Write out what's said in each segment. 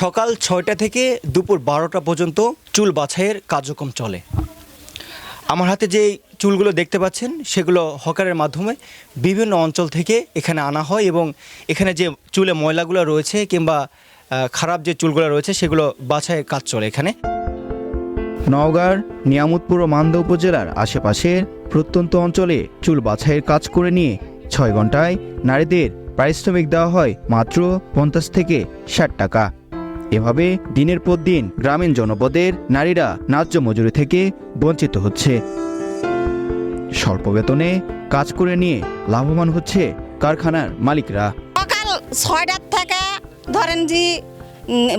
সকাল ছয়টা থেকে দুপুর বারোটা পর্যন্ত চুল বাছাইয়ের কার্যক্রম চলে। আমার হাতে যে চুলগুলো দেখতে পাচ্ছেন, সেগুলো হকারের মাধ্যমে বিভিন্ন অঞ্চল থেকে এখানে আনা হয় এবং এখানে যে চুলে ময়লাগুলো রয়েছে কিংবা খারাপ যে চুলগুলো রয়েছে, সেগুলো বাছাইয়ের কাজ চলে এখানে। নওগাঁর নিয়ামতপুর ও মান্দা উপজেলার আশেপাশের প্রত্যন্ত অঞ্চলে চুল বাছাইয়ের কাজ করে নিয়ে ছয় ঘন্টায় নারীদের পারিশ্রমিক দেওয়া হয় মাত্র পঞ্চাশ থেকে ষাট টাকা। এভাবে দিনের পর দিন গ্রামীণ জনপদের নারীরা ন্যায্য মজুরি থেকে বঞ্চিত হচ্ছে। স্বল্প বেতনে কাজ করে নিয়ে লাভবান হচ্ছে কারখানার মালিকরা। সকাল ছয়টার থেকে ধরেন যে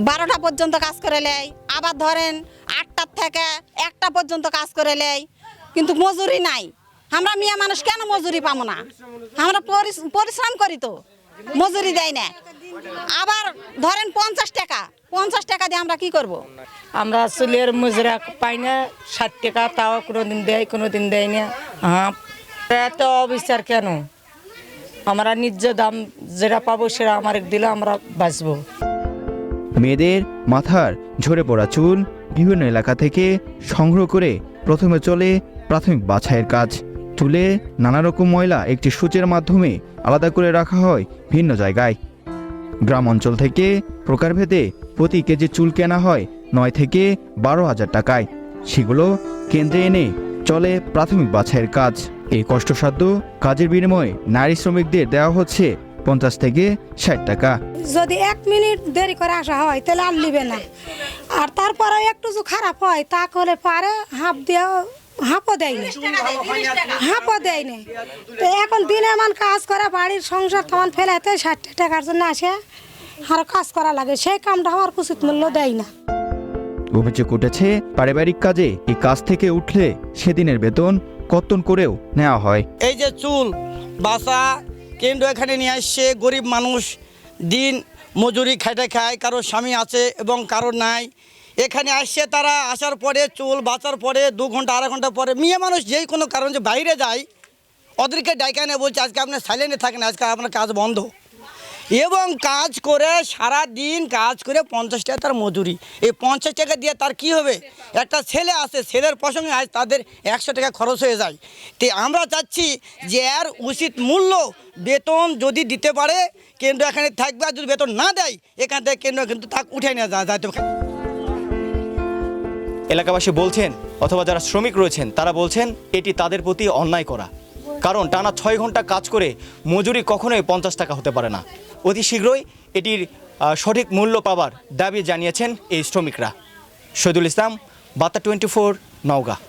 বারোটা পর্যন্ত কাজ করে নেয়, আবার ধরেন আটটার থেকে একটা পর্যন্ত কাজ করে নেয়, কিন্তু মজুরি নাই। আমরা মিয়া মানুষ কেন মজুরি পাবো না? আমরা পরিশ্রম করি তো, মজুরি দেয় না। আবার ধরেন পঞ্চাশ টাকা পঞ্চাশ টাকা দিয়ে আমরা কি করব। আমরা চুলের মুজরা পাই না ষাট টাকা তাও কোনো দিন দেয় কোনো দিন দেয় না। হ্যাঁ এত অবিচার কেন? আমরা নিজ দাম যেটা পাবো সেটা আমার দিলে আমরা বাঁচবো। মেয়েদের মাথার ঝরে পড়া চুল বিভিন্ন এলাকা থেকে সংগ্রহ করে প্রথমে চলে প্রাথমিক বাছাইয়ের কাজ। চুলে নানা রকম ময়লা একটি সূচের মাধ্যমে আলাদা করে রাখা হয় ভিন্ন জায়গায়। গ্রাম অঞ্চল থেকে প্রকারভেদে প্রতি কেজি চুল কেনা হয় নয় থেকে বারো হাজার টাকায়। সেগুলো কেন্দ্রে এনে চলে প্রাথমিক বাছাইয়ের কাজ। এই কষ্টসাধ্য কাজের বিনিময়ে নারী শ্রমিকদের দেওয়া হচ্ছে পঞ্চাশ থেকে ষাট টাকা। যদি এক মিনিট দেরি করে আসা হয়, তাহলে আর নিবে না। আর তারপরে একটু খারাপ হয়, তা করলে পারে হাফ দিয়ে হাঁপও দেয় না হাঁপও দেয় না তো এখন দিনে এমন কাজ করা বাড়ির সংসার তখন ফেলাতে ষাট টাকার জন্য আসে আর কাজ করা লাগে। সেই কামটা আমার উচিত মূল্য দেয় না। অভিযোগ উঠেছে পারিবারিক কাজে এই কাজ থেকে উঠলে সেদিনের বেতন কর্তন করেও নেওয়া হয়। এই যে চুল বাসা কেন্দ্র এখানে নিয়ে আসছে গরিব মানুষ দিন মজুরি খাইতে খায় কারও স্বামী আছে এবং কারও নাই। এখানে আসছে তারা, আসার পরে চুল বাঁচার পরে দু ঘণ্টা, আড়াই ঘণ্টা পরে, মেয়ে মানুষ যেই কোনো কারণ যে বাইরে যায়, ওদেরকে ডাইকানে বলছে, আজকে আপনি সাইলেন্টে থাকেন, আজকে আপনার কাজ বন্ধ। এবং কাজ করে সারা দিন কাজ করে পঞ্চাশ টাকা তার মজুরি। এই পঞ্চাশ টাকা দিয়ে তার কি হবে? একটা ছেলে আছে, ছেলের প্রসঙ্গে আজ তাদের একশো টাকা খরচ হয়ে যায়। তে আমরা চাচ্ছি যে এর উচিত মূল্য বেতন যদি দিতে পারে, কেন্দ্র এখানে থাকবে, আর যদি বেতন না দেয়, এখান থেকে কেন্দ্র কিন্তু তাকে উঠে নিয়ে যা, যাইতে হবে। এলাকাবাসী বলছেন, অথবা যারা শ্রমিক রয়েছেন, তারা বলছেন, এটি তাদের প্রতি অন্যায় করা। কারণ টানা ছয় ঘণ্টা কাজ করে মজুরি কখনোই পঞ্চাশ টাকা হতে পারে না। অতি শীঘ্রই এটির সঠিক মূল্য পাবার দাবি জানিয়েছেন এই শ্রমিকরা। শহীদুল ইসলাম, বার্তা টোয়েন্টি ফোর, নওগাঁ।